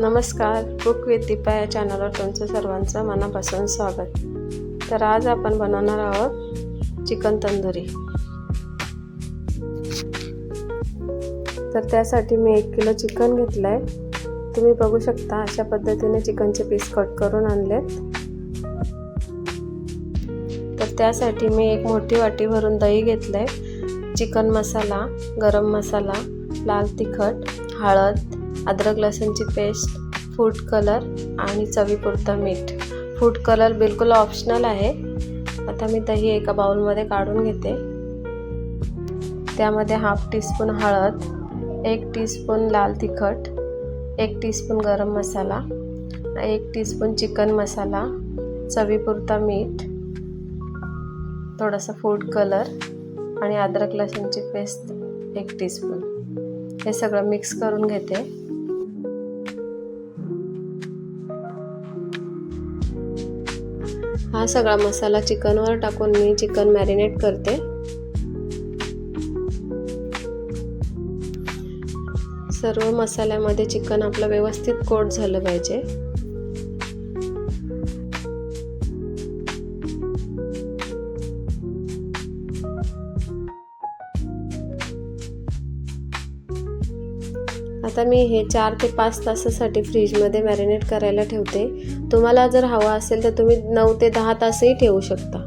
नमस्कार. Cook with Deepa या चॅनलवर तुमचं सर्वांचं मनापासून स्वागत. तर आज आपण बनवणार आहोत चिकन तंदुरी. तर त्यासाठी मी एक किलो चिकन घेतलं आहे तुम्ही बघू शकता अशा पद्धतीने चिकनचे पीस कट करून आणलेत. तर त्यासाठी मी एक मोठी वाटी भरून दही घेतलं आहे चिकन मसाला गरम मसाला लाल तिखट हळद अद्रक लसूणची पेस्ट फूड कलर आणि चवीपुरतं मीठ. फूड कलर बिलकुल ऑप्शनल आहे. आता मी दही एका बाउलमध्ये काढून घेते. त्यामध्ये हाफ टीस्पून हळद एक टीस्पून लाल तिखट एक टीस्पून गरम मसाला एक टीस्पून चिकन मसाला चवीपुरता मीठ थोडासा फूड कलर आणि अद्रक लसूणची पेस्ट एक टीस्पून. हे सगळं मिक्स करून घेते. हा सगळा मसाला चिकनवर टाकून मी चिकन मॅरिनेट करते. सर्व मसाल्यामध्ये चिकन आपलं व्यवस्थित कोट झालं पाहिजे. आता मी हे चार ते पाच तासासाठी फ्रीजमध्ये मॅरिनेट करायला ठेवते. तुम्हाला जर हवा असेल तर तुम्ही नऊ ते दहा तासही ठेवू शकता.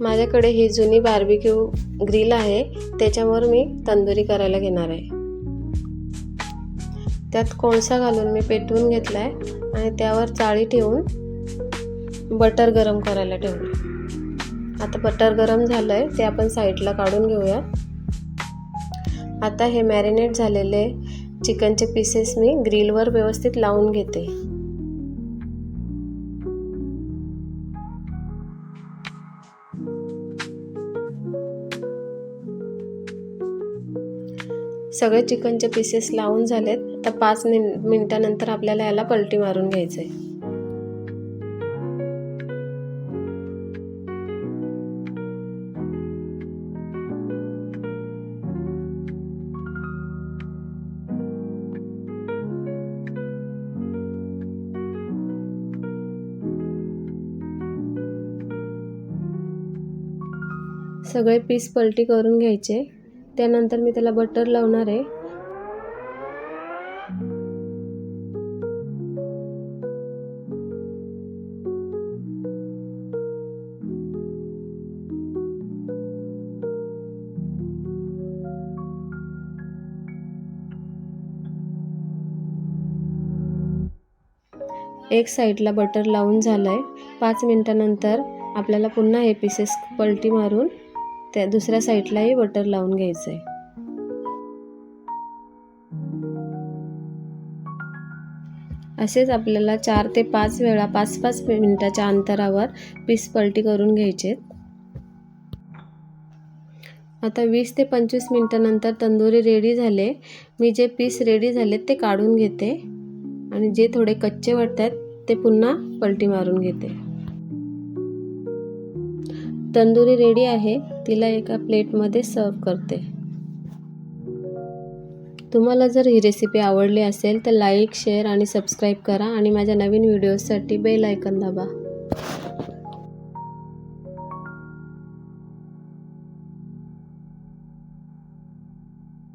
माझ्याकडे ही जुनी बार्बिक्यू ग्रिल आहे. त्याच्यावर मी तंदुरी करायला घेणार आहे. त्यात कोळसा घालून मी पेटवून घेतला आहे आणि त्यावर चाळी ठेवून बटर गरम करायला ठेवलं आता बटर गरम झालं आहे ते आपण साईडला काढून घेऊया. आता हे मॅरिनेट झालेले चिकनचे पीसेस मी ग्रिलवर व्यवस्थित लावून घेते. सगळे चिकनचे पीसेस लावून झालेत. आता पाच मिन मिनटानंतर आपल्याला याला पलटी मारून घ्यायचं आहे सगळे पीस पलटी करून घ्यायचे. त्यानंतर मी त्याला बटर लावणार आहे. एक साईडला बटर लावून झालं आहे पाच मिनटानंतर आपल्याला पुन्हा हे पीसेस पलटी मारून त्या दुसऱ्या साईडलाही बटर लावून घ्यायचं आहे असेच आपल्याला चार ते पाच वेळा पाच पाच मिनिटाच्या अंतरावर पीस पलटी करून घ्यायचे आता वीस ते पंचवीस मिनटानंतर तंदुरी रेडी झाले. मी जे पीस रेडी झाले ते काढून घेते. आणि जे थोडे कच्चे वाटतात ते पुन्हा पलटी मारून घेते. तंदुरी रेडी आहे. तिला एका प्लेटमध्ये सर्व करते. तुम्हाला जर ही रेसिपी आवडली असेल तर लाईक शेअर आणि सबस्क्राईब करा आणि माझ्या नवीन व्हिडिओजसाठी बेल आयकन दाबा.